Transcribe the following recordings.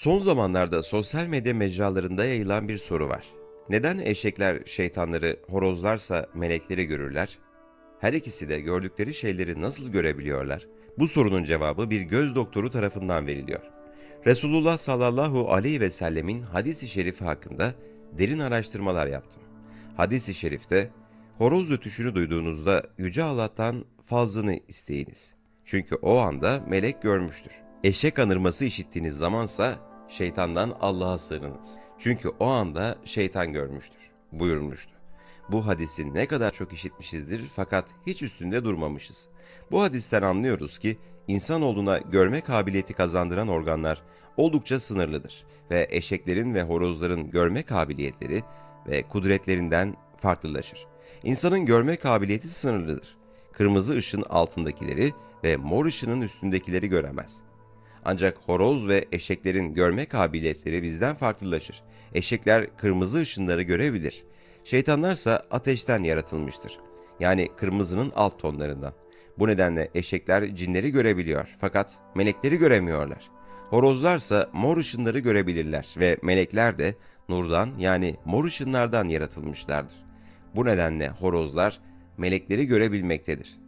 Son zamanlarda sosyal medya mecralarında yayılan bir soru var. Neden eşekler şeytanları, horozlarsa melekleri görürler? Her ikisi de gördükleri şeyleri nasıl görebiliyorlar? Bu sorunun cevabı bir göz doktoru tarafından veriliyor. Resulullah sallallahu aleyhi ve sellemin hadisi şerifi hakkında derin araştırmalar yaptım. Hadisi şerifte horoz ötüşünü duyduğunuzda Yüce Allah'tan fazlını isteyiniz. Çünkü o anda melek görmüştür. Eşek anırması işittiğiniz zamansa şeytandan Allah'a sığınınız. Çünkü o anda şeytan görmüştür, buyurmuştu. Bu hadisi ne kadar çok işitmişizdir fakat hiç üstünde durmamışız. Bu hadisten anlıyoruz ki insanoğluna görme kabiliyeti kazandıran organlar oldukça sınırlıdır ve eşeklerin ve horozların görme kabiliyetleri ve kudretlerinden farklılaşır. İnsanın görme kabiliyeti sınırlıdır. Kırmızı ışın altındakileri ve mor ışının üstündekileri göremez. Ancak horoz ve eşeklerin görme kabiliyetleri bizden farklılaşır. Eşekler kırmızı ışınları görebilir. Şeytanlarsa ateşten yaratılmıştır. Yani kırmızının alt tonlarından. Bu nedenle eşekler cinleri görebiliyor fakat melekleri göremiyorlar. Horozlarsa mor ışınları görebilirler ve melekler de nurdan yani mor ışınlardan yaratılmışlardır. Bu nedenle horozlar melekleri görebilmektedir.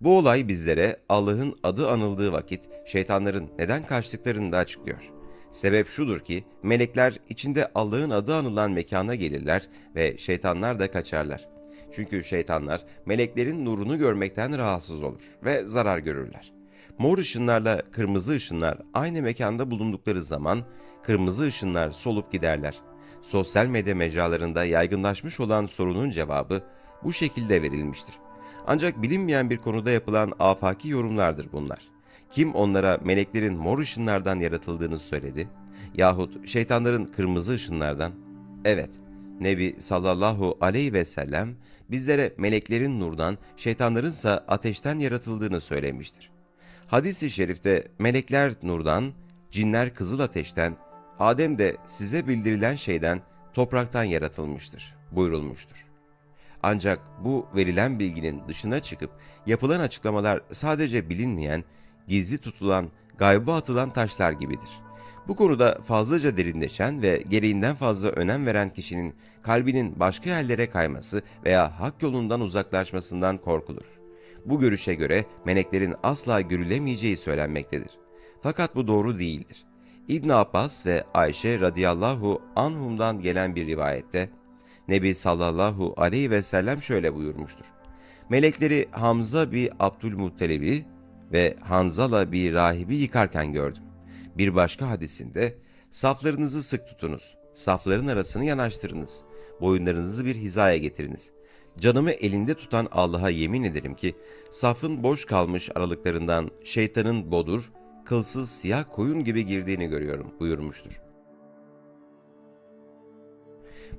Bu olay bizlere Allah'ın adı anıldığı vakit şeytanların neden kaçtıklarını da açıklıyor. Sebep şudur ki melekler içinde Allah'ın adı anılan mekana gelirler ve şeytanlar da kaçarlar. Çünkü şeytanlar meleklerin nurunu görmekten rahatsız olur ve zarar görürler. Mor ışınlarla kırmızı ışınlar aynı mekanda bulundukları zaman kırmızı ışınlar solup giderler. Sosyal medya mecralarında yaygınlaşmış olan sorunun cevabı bu şekilde verilmiştir. Ancak bilinmeyen bir konuda yapılan afaki yorumlardır bunlar. Kim onlara meleklerin mor ışınlardan yaratıldığını söyledi? Yahut şeytanların kırmızı ışınlardan? Evet, Nebi sallallahu aleyhi ve sellem bizlere meleklerin nurdan, şeytanlarınsa ateşten yaratıldığını söylemiştir. Hadis-i şerifte melekler nurdan, cinler kızıl ateşten, Adem de size bildirilen şeyden topraktan yaratılmıştır buyurulmuştur. Ancak bu verilen bilginin dışına çıkıp yapılan açıklamalar sadece bilinmeyen, gizli tutulan, gayba atılan taşlar gibidir. Bu konuda fazlaca derinleşen ve gereğinden fazla önem veren kişinin kalbinin başka yerlere kayması veya hak yolundan uzaklaşmasından korkulur. Bu görüşe göre meleklerin asla görülemeyeceği söylenmektedir. Fakat bu doğru değildir. İbn Abbas ve Ayşe radıyallahu anhumdan gelen bir rivayette Nebi sallallahu aleyhi ve sellem şöyle buyurmuştur. Melekleri Hamza bir Abdülmuttalib'i ve Hanzala bir rahibi yıkarken gördüm. Bir başka hadisinde saflarınızı sık tutunuz, safların arasını yanaştırınız, boyunlarınızı bir hizaya getiriniz. Canımı elinde tutan Allah'a yemin ederim ki safın boş kalmış aralıklarından şeytanın bodur, kılsız siyah koyun gibi girdiğini görüyorum buyurmuştur.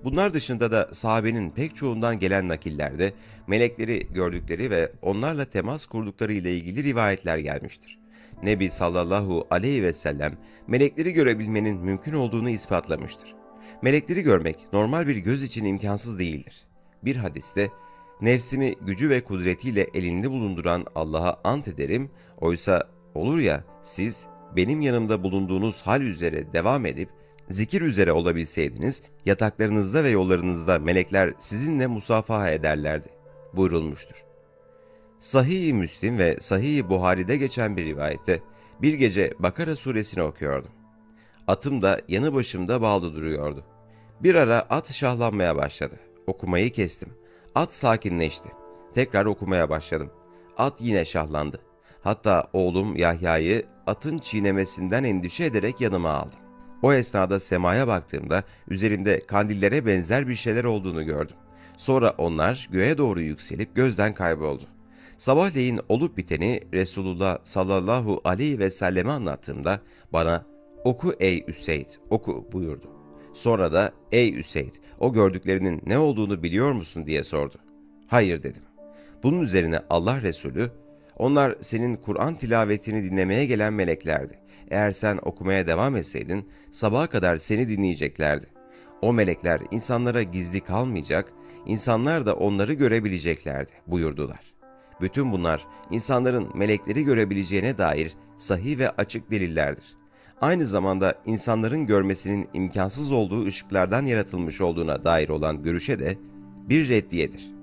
Bunlar dışında da sahabenin pek çoğundan gelen nakillerde melekleri gördükleri ve onlarla temas kurdukları ile ilgili rivayetler gelmiştir. Nebi sallallahu aleyhi ve sellem melekleri görebilmenin mümkün olduğunu ispatlamıştır. Melekleri görmek normal bir göz için imkansız değildir. Bir hadiste nefsimi gücü ve kudretiyle elinde bulunduran Allah'a ant ederim, oysa olur ya siz benim yanımda bulunduğunuz hal üzere devam edip zikir üzere olabilseydiniz, yataklarınızda ve yollarınızda melekler sizinle musafaha ederlerdi, buyurulmuştur. Sahih-i Müslim ve Sahih-i Buhari'de geçen bir rivayette, bir gece Bakara suresini okuyordum. Atım da yanı başımda bağlı duruyordu. Bir ara at şahlanmaya başladı. Okumayı kestim. At sakinleşti. Tekrar okumaya başladım. At yine şahlandı. Hatta oğlum Yahya'yı atın çiğnemesinden endişe ederek yanıma aldım. O esnada semaya baktığımda üzerimde kandillere benzer bir şeyler olduğunu gördüm. Sonra onlar göğe doğru yükselip gözden kayboldu. Sabahleyin olup biteni Resulullah sallallahu aleyhi ve selleme anlattığımda bana oku ey Üseyd oku buyurdu. Sonra da ey Üseyd o gördüklerinin ne olduğunu biliyor musun diye sordu. Hayır dedim. Bunun üzerine Allah Resulü onlar senin Kur'an tilavetini dinlemeye gelen meleklerdi. Eğer sen okumaya devam etseydin sabaha kadar seni dinleyeceklerdi. O melekler insanlara gizli kalmayacak, insanlar da onları görebileceklerdi buyurdular. Bütün bunlar insanların melekleri görebileceğine dair sahih ve açık delillerdir. Aynı zamanda insanların görmesinin imkansız olduğu ışıklardan yaratılmış olduğuna dair olan görüşe de bir reddiyedir.